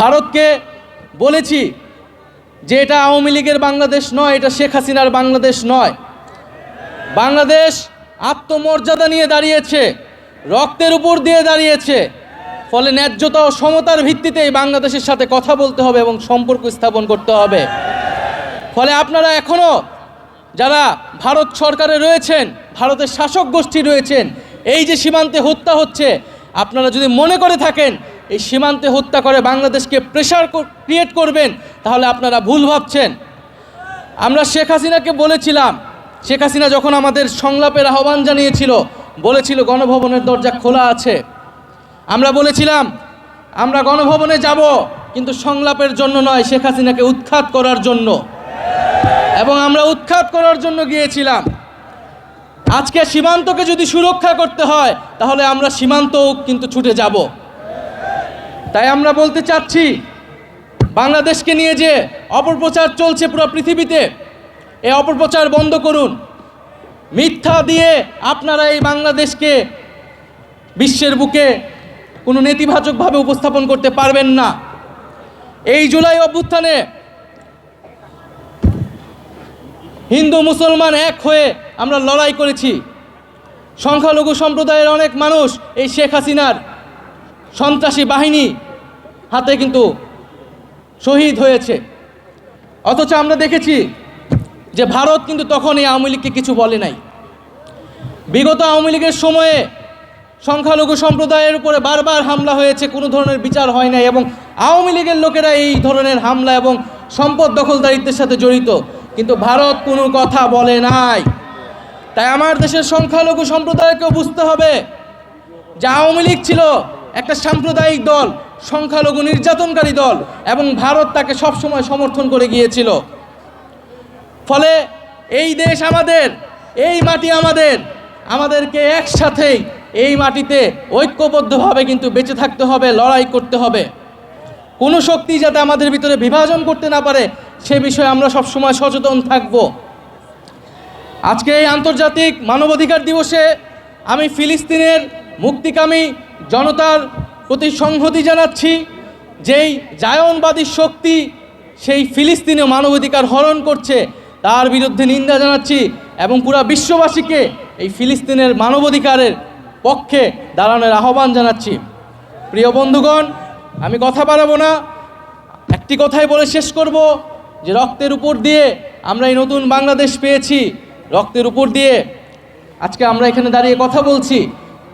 ভারতকে বলেছি যে এটা আওয়ামী লীগের বাংলাদেশ নয়, এটা শেখ হাসিনার বাংলাদেশ নয়। বাংলাদেশ আত্মমর্যাদা নিয়ে দাঁড়িয়েছে, রক্তের উপর দিয়ে দাঁড়িয়েছে, ফলে ন্যায্যতা ও সমতার ভিত্তিতে বাংলাদেশের সাথে কথা বলতে হবে এবং সম্পর্ক স্থাপন করতে হবে। ফলে আপনারা এখনও যারা ভারত সরকারে রয়েছেন, ভারতের শাসক গোষ্ঠী রয়েছেন, এই যে সীমান্তে হত্যা হচ্ছে, আপনারা যদি মনে করে থাকেন এই সীমান্তে হত্যা করে বাংলাদেশকে প্রেশার ক্রিয়েট করবেন, তাহলে আপনারা ভুল ভাবছেন। আমরা শেখ হাসিনাকে বলেছিলাম, শেখ হাসিনা যখন আমাদের সংলাপের আহ্বান জানিয়েছিল, বলেছিল গণভবনের দরজা খোলা আছে। আমরা বলেছিলাম, আমরা গণভবনে যাব, কিন্তু সংলাপের জন্য নয়, শেখ হাসিনাকে উৎখাত করার জন্য। এবং আমরা উৎখাত করার জন্য গিয়েছিলাম। আজকে সীমান্তকে যদি সুরক্ষা করতে হয়, তাহলে আমরা সীমান্তও কিন্তু ছুটে যাব। তাই আমরা বলতে চাচ্ছি, বাংলাদেশকে নিয়ে যে অপপ্রচার চলছে পুরো পৃথিবীতে, এই অপপ্রচার বন্ধ করুন। মিথ্যা দিয়ে আপনারা এই বাংলাদেশকে বিশ্বের বুকে কোনো নেতিবাচকভাবে উপস্থাপন করতে পারবেন না। এই জুলাই অভ্যুত্থানে হিন্দু মুসলমান এক হয়ে আমরা লড়াই করেছি। সংখ্যালঘু সম্প্রদায়ের অনেক মানুষ এই শেখ হাসিনার সন্ত্রাসী বাহিনী হাতে কিন্তু শহীদ হয়েছে। অথচ আমরা দেখেছি যে ভারত কিন্তু তখন এই আওয়ামী লীগকে কিছু বলে নাই। বিগত আওয়ামী লীগের সময়ে সংখ্যালঘু সম্প্রদায়ের উপরে বারবার হামলা হয়েছে, কোনো ধরনের বিচার হয় নাই এবং আওয়ামী লীগের লোকেরা এই ধরনের হামলা এবং সম্পদ দখলদারিত্বের সাথে জড়িত। কিন্তু ভারত কোনো কথা বলে নাই। তাই আমার দেশের সংখ্যালঘু সম্প্রদায়কেও বুঝতে হবে যে আওয়ামী লীগ ছিল একটা সাম্প্রদায়িক দল, সংখ্যালঘু নির্যাতনকারী দল, এবং ভারত তাকে সবসময় সমর্থন করে গিয়েছিল। ফলে এই দেশ আমাদের, এই মাটি আমাদের, আমাদেরকে একসাথেই এই মাটিতে ঐক্যবদ্ধভাবে কিন্তু বেঁচে থাকতে হবে, লড়াই করতে হবে। কোনো শক্তি যাতে আমাদের ভিতরে বিভাজন করতে না পারে, সে বিষয়ে আমরা সবসময় সচেতন থাকব। আজকে এই আন্তর্জাতিক মানবাধিকার দিবসে আমি ফিলিস্তিনের মুক্তিকামী জনতার প্রতি সংহতি জানাচ্ছি, যেই জায়নবাদী শক্তি সেই ফিলিস্তিনে মানবাধিকার হরণ করছে, তার বিরুদ্ধে নিন্দা জানাচ্ছি এবং পুরা বিশ্ববাসীকে এই ফিলিস্তিনের মানবাধিকারের পক্ষে দাঁড়ানোর আহ্বান জানাচ্ছি। প্রিয় বন্ধুগণ, আমি কথা বাড়াবো না, একটি কথাই বলে শেষ করব, যে রক্তের উপর দিয়ে আমরা এই নতুন বাংলাদেশ পেয়েছি। রক্তের উপর দিয়ে আজকে আমরা এখানে দাঁড়িয়ে কথা বলছি,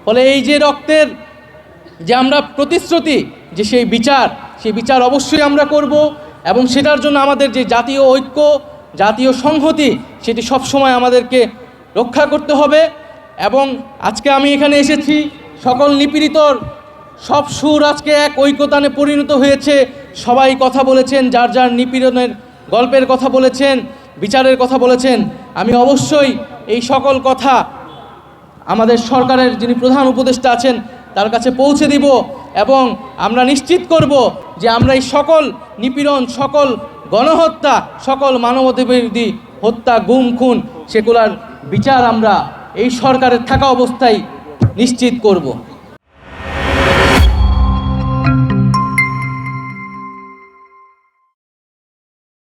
ফলে এই যে রক্তের যে আমরা প্রতিশ্রুতি, যে সেই বিচার সেই বিচার অবশ্যই আমরা করব এবং সেটার জন্য আমাদের যে জাতীয় ঐক্য, জাতীয় সংহতি, সেটি সবসময় আমাদেরকে রক্ষা করতে হবে এবং আজকে আমি এখানে এসেছি। সকল নিপীড়িতর সব সুর আজকে এক ঐক্যতানে পরিণত হয়েছে। সবাই কথা বলেছেন, যার যার নিপীড়নের গল্পের কথা বলেছেন, বিচারের কথা বলেছেন। আমি অবশ্যই এই সকল কথা আমাদের সরকারের যিনি প্রধান উপদেষ্টা আছেন তার কাছে পৌঁছে দিব এবং আমরা নিশ্চিত করব যে আমরা এই সকল নিপীড়ন, সকল গণহত্যা, সকল মানবতাবিরোধী হত্যা, গুম, খুন সেগুলার বিচার আমরা এই সরকারের থাকা অবস্থায় নিশ্চিত করব।